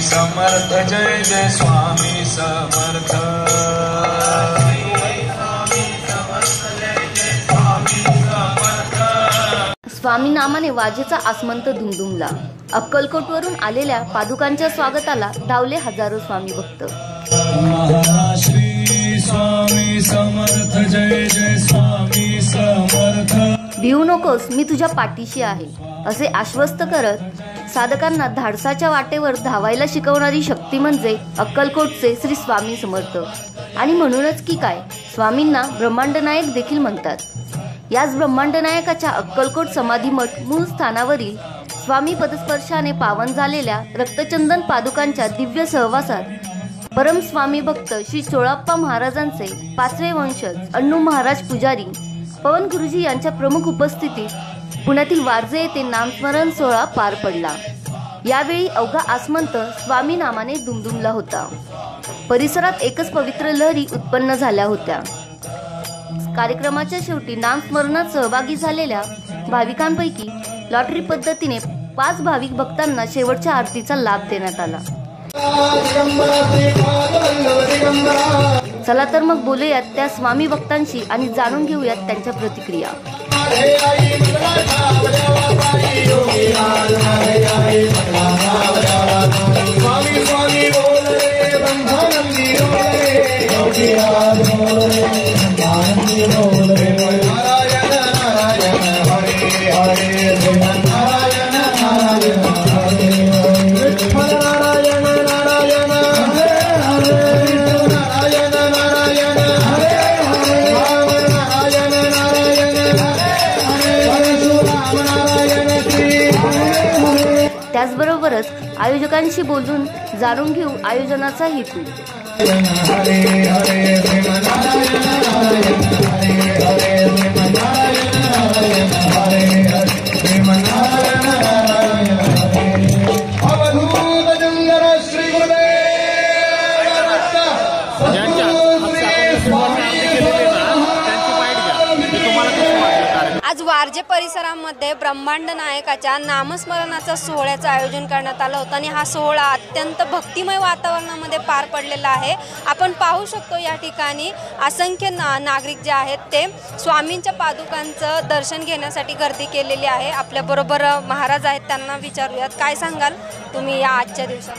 जय जय स्वामी समर्थ. स्वामी नामाने वाजेचा आसमंत धुमधुमला अक्कलकोटवरून आलेल्या पादुकांच्या स्वागताला धावले हजारो स्वामी भक्त. महाराष्ट्री स्वामी समर्थ जय जय स्वामी समर्थ. भिवू नकोस मी तुझ्या पाठीशी आहे. असे आश्वस्त करत साधकांना धाडसाच्या वाटेवर धावायला शिकवणारी शक्ती म्हणजे अक्कलकोटचे श्री स्वामी समर्थ. आणि म्हणूनच की काय स्वामींना ब्रह्मांड नायक देखील म्हणतात. याच ब्रह्मांड नायकाच्या अक्कलकोट समाधी मठ मूळ स्थानावरील स्वामी पदस्पर्शाने पावन झालेल्या रक्तचंदन पादुकांच्या दिव्य सहवासात परम स्वामी भक्त श्री चोळाप्पा महाराजांचे पाचवे वंशज अण्णू महाराज पुजारी. पवन गुरुजी यांच्या प्रमुख उपस्थितीत पुण्यातील वारजे येथे नामस्मरण सोहळा पार पडला. यावेळी अवघा आसमंत स्वामी नामाने दुमदुमला होता. परिसरात एकच पवित्र लहरी उत्पन्न झाल्या होत्या. कार्यक्रमाच्या शेवटी नामस्मरणात सहभागी झालेल्या भाविकांपैकी लॉटरी पद्धतीने पाच भाविक भक्तांना शेवटच्या आरतीचा लाभ देण्यात आला. चला तर मग बोलूयात त्या स्वामी भक्तांशी आणि जाणून घेऊयात त्यांच्या प्रतिक्रिया. त्याचबरोबरच आयोजकांशी बोलून जाणून घेऊ आयोजनाचा हेतू. हरे हरे आज वारजे परिसरामध्ये ब्रह्मांड नायकाच्या नामस्मरणाचा सोहळ्याचं आयोजन करण्यात आलं होतं आणि हा सोहळा अत्यंत भक्तिमय वातावरणामध्ये पार पडलेला आहे. आपण पाहू शकतो या ठिकाणी असंख्य ना नागरिक जे आहेत ते स्वामींच्या पादुकांचं दर्शन घेण्यासाठी गर्दी केलेली आहे. आपल्याबरोबर महाराज आहेत त्यांना विचारूयात. काय सांगाल तुम्ही या आजच्या दिवसात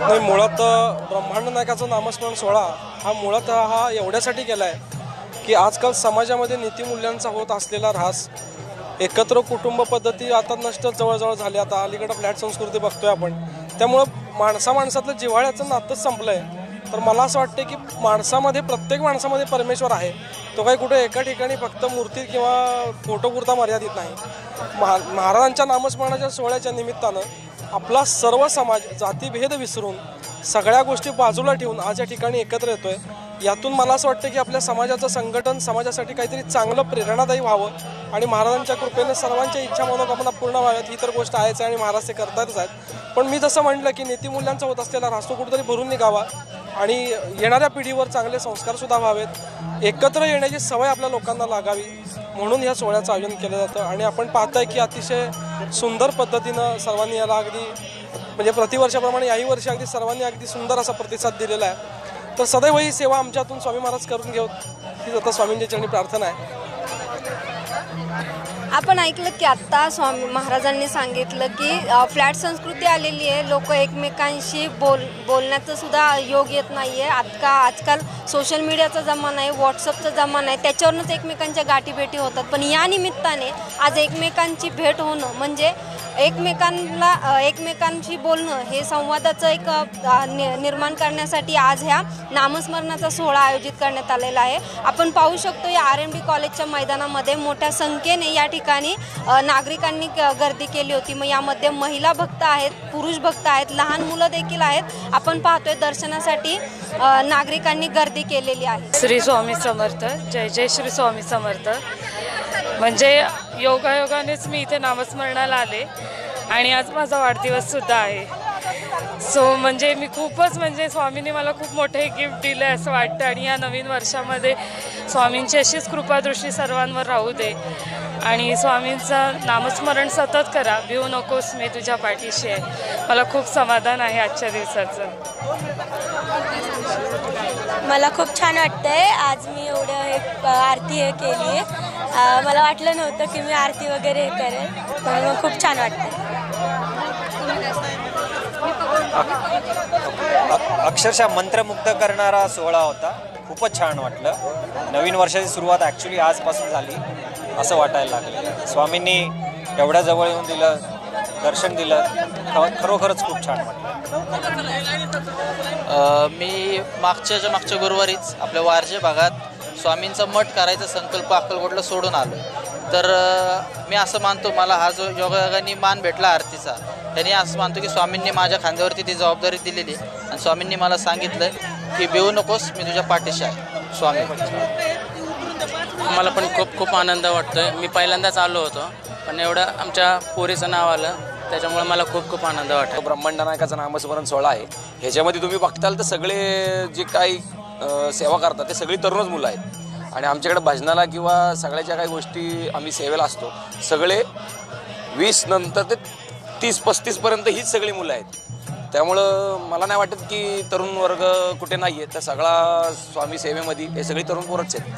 नाही मुळात ब्रह्मांड नायकाचा नामस्मरण सोहळा हा मुळात हा एवढ्यासाठी केला आहे की आजकाल समाजामध्ये नीतिमूल्यांचा होत असलेला ऱ्हास एकत्र कुटुंब पद्धती आता नष्ट जवळजवळ झाली. आता अलीकडं फ्लॅट संस्कृती बघतोय आपण. त्यामुळं माणसा माणसातलं जिव्हाळ्याचं नातंच संपलं आहे तर मला असं वाटतं की माणसामध्ये प्रत्येक माणसामध्ये परमेश्वर आहे. तो काही कुठे एका ठिकाणी फक्त मूर्ती किंवा फोटोपुरता मर्यादित नाही. महा महाराजांच्या नामस्मरणाच्या सोहळ्याच्या निमित्तानं आपला सर्व समाज जातीभेद विसरून सगळ्या गोष्टी बाजूला ठेवून आज या ठिकाणी एकत्र येतोय. यातून मला असं वाटतं की आपल्या समाजाचं संघटन समाजासाठी काहीतरी चांगलं प्रेरणादायी व्हावं आणि महाराजांच्या कृपेने सर्वांच्या इच्छा मनोकामना पूर्ण व्हाव्यात. ही तर गोष्ट आहेच आहे आणि महाराज ते करतातच आहेत. पण मी जसं म्हटलं की नीतिमूल्यांचा होत असलेला रास्तो कुठेतरी भरून निघावा आणि येणाऱ्या पिढीवर चांगले संस्कारसुद्धा व्हावेत. एकत्र येण्याची सवय आपल्या लोकांना लागावी म्हणून ह्या सोहळ्याचं आयोजन केलं जातं आणि आपण पाहताय की अतिशय सुंदर पद्धतीनं सर्वांनी याला अगदी म्हणजे प्रतिवर्षाप्रमाणे याही वर्षी अगदी सर्वांनी अगदी सुंदर असा प्रतिसाद दिलेला आहे. तर सदैव ही सेवा आमच्यातून स्वामी महाराज करून घेऊ ही आता स्वामींच्या चरणी प्रार्थना आहे. आपण ऐकलं की आत्ता स्वामी महाराजांनी सांगितलं की फ्लॅट संस्कृती आलेली आहे. लोक एकमेकांशी बोल बोलण्याचं सुद्धा योग येत नाही आहे आजका आजकाल सोशल मीडियाचा जमाना आहे व्हॉट्सअपचा जमाना आहे. त्याच्यावरूनच एकमेकांच्या गाठीभेटी होतात. पण या निमित्ताने आज एकमेकांची भेट होणं म्हणजे एकमेकांना एकमेकांशी बोलणं हे संवादाचं एक नि- निर्माण करण्यासाठी आज ह्या नामस्मरणाचा सोहळा आयोजित करण्यात आलेला आहे. आपण पाहू शकतो या आर एम डी कॉलेजच्या मैदानामध्ये मोठ्या संख्येने या ठिकाणी नागरिकांनी क- गर्दी केली होती. मग यामध्ये महिला भक्त आहेत पुरुष भक्त आहेत लहान मुलं देखील आहेत. आपण पाहतोय दर्शनासाठी नागरिकांनी गर्दी केलेली आहे. श्री स्वामी समर्थ. जय जय श्री स्वामी समर्थ. म्हणजे योगायोगानेच मी इथे नामस्मरणाला आले. आणि आज माझा वाढदिवस सुद्धा आहे. सो म्हणजे मी खूपच म्हणजे स्वामींनी मला खूप मोठे गिफ्ट दिलं आहे असं वाटतं. आणि या नवीन वर्षामध्ये स्वामींची अशीच कृपादृष्टी सर्वांवर राहू दे. आणि स्वामींचं नामस्मरण सतत करा. भिवू नकोस मी तुझ्या पाठीशी आहे. मला खूप समाधान आहे आजच्या दिवसाचं. मला खूप छान वाटतंय. आज मी एवढं हे आरती हे केली मला वाटलं नव्हतं की मी आरती वगैरे हे करेन पण मग खूप छान वाटतं अक्षरशः मंत्रमुग्ध करणारा सोहळा होता. खूपच छान वाटलं. नवीन वर्षाची सुरुवात ॲक्च्युली आजपासून झाली असं वाटायला लागलं. स्वामींनी एवढ्या जवळ येऊन दिलं दर्शन दिलं ख- खरोखरच खूप छान वाटलं. अ, मी मागच्याच्या मागच्या गुरुवारीच आपल्या वारजे भागात स्वामींचा मठ करायचा संकल्प अक्कलकोटला सोडून आलो. तर मी असं मानतो मला हा जो योगायोगाने मान भेटला आरतीचा त्यांनी असं मानतो की स्वामींनी माझ्या खांद्यावरती ती जबाबदारी दिलेली आहे. आणि स्वामींनी मला सांगितलं की बेऊ नकोस मी तुझ्या पाठीशी आहे. स्वामी. मला पण खूप खूप आनंद वाटतोय. मी पहिल्यांदाच आलो होतो पण एवढं आमच्या पोरीचं नाव आलं त्याच्यामुळे मला खूप खूप आनंद वाटतो ब्रह्मांड नायकाचा नामस्मरण सोहळा आहे. ह्याच्यामध्ये तुम्ही बघताल तर सगळे जे काही सेवा करतात. ते सगळी तरुणच मुलं आहेत. आणि आमच्याकडे भजनाला किंवा सगळ्या ज्या काही गोष्टी आम्ही सेवेला असतो. सगळे वीस नंतर ते तीस पस्तीसपर्यंत हीच सगळी मुलं आहेत. त्यामुळं मला नाही वाटत की तरुण वर्ग कुठे नाही आहे तर सगळा स्वामी सेवेमध्ये हे सगळी तरुण पोरच आहेत.